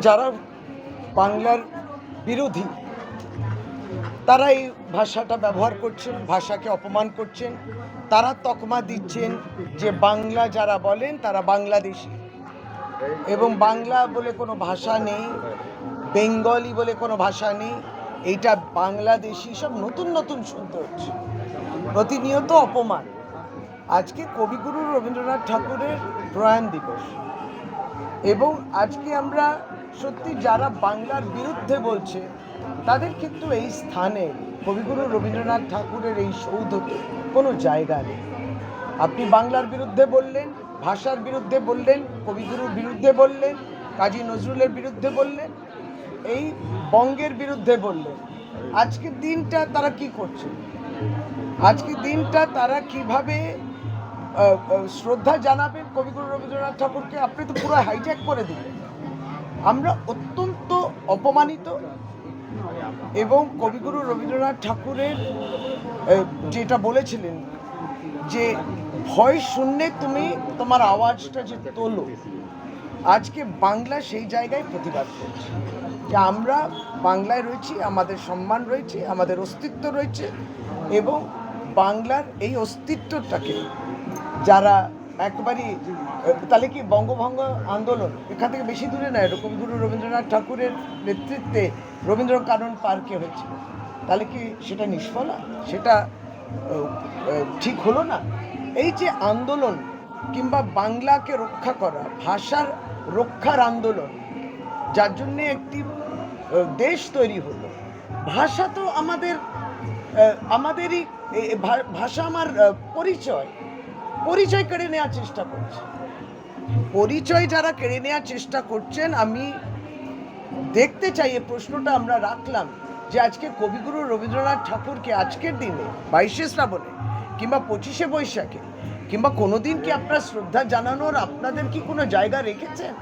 যারা বাংলার বিরোধী, তারা এই ভাষাটা ব্যবহার করছেন, ভাষাকে অপমান করছেন। তারা তকমা দিচ্ছেন যে বাংলা যারা বলেন, তারা বাংলাদেশি। এবং বাংলা বলে কোনো ভাষা নেই, বেঙ্গলি বলে কোনো ভাষা নেই, এইটা বাংলাদেশি সব নতুন নতুন শুনতে হচ্ছে। প্রতিনিয়ত অপমান। আজকে কবিগুরু রবীন্দ্রনাথ ঠাকুরের প্রয়াণ দিবস। এবং আজকে আমরা সত্যি যারা বাংলার বিরুদ্ধে বলছে, তাদের কিন্তু এই স্থানে কবিগুরু রবীন্দ্রনাথ ঠাকুরের এই সৌধতে কোনো জায়গা নেই। আপনি বাংলার বিরুদ্ধে বললেন, ভাষার বিরুদ্ধে বললেন, কবিগুরুর বিরুদ্ধে বললেন, কাজী নজরুলের বিরুদ্ধে বললেন, এই বঙ্গের বিরুদ্ধে বললেন, আজকের দিনটা তারা কি করছে? আজকের দিনটা তারা কীভাবে শ্রদ্ধা জানাবেন কবিগুরু রবীন্দ্রনাথ ঠাকুরকে? আপনি তো পুরো হাইজ্যাক করে দিলেন। আমরা অত্যন্ত অপমানিত এবং কবিগুরু রবীন্দ্রনাথ ঠাকুরের যেটা বলেছিলেন যে ভয় শূন্যে তুমি তোমার আওয়াজটা যে তোলো, আজকে বাংলা সেই জায়গায় প্রতিবাদ করছে। যে আমরা বাংলায় রয়েছি, আমাদের সম্মান রয়েছে, আমাদের অস্তিত্ব রয়েছে এবং বাংলার এই অস্তিত্বটাকে যারা একবারই তাহলে কি বঙ্গভঙ্গ আন্দোলন এখান থেকে বেশি দূরে নয় কবিগুরু রবীন্দ্রনাথ ঠাকুরের নেতৃত্বে রবীন্দ্র কানন পার্কে হয়েছিল। তাহলে কি সেটা নিষ্ফলা? সেটা ঠিক হলো না? এই যে আন্দোলন কিংবা বাংলাকে রক্ষা করা, ভাষার রক্ষার আন্দোলন, যার জন্যে একটি দেশ তৈরি হলো। ভাষা তো আমাদের আমাদেরই ভাষা আমার পরিচয়। পরিচয় কেড়ে নেওয়ার চেষ্টা করছে। পরিচয় যারা কেড়ে নেওয়ার চেষ্টা করছেন, আমি দেখতে চাই এই প্রশ্নটা আমরা রাখলাম যে আজকে কবিগুরু রবীন্দ্রনাথ ঠাকুরকে আজকের দিনে বাইশে শ্রাবণে কিংবা পঁচিশে বৈশাখে কিংবা কোনোদিন কি আপনার শ্রদ্ধা জানানোর আপনাদের কি কোনো জায়গা রেখেছেন?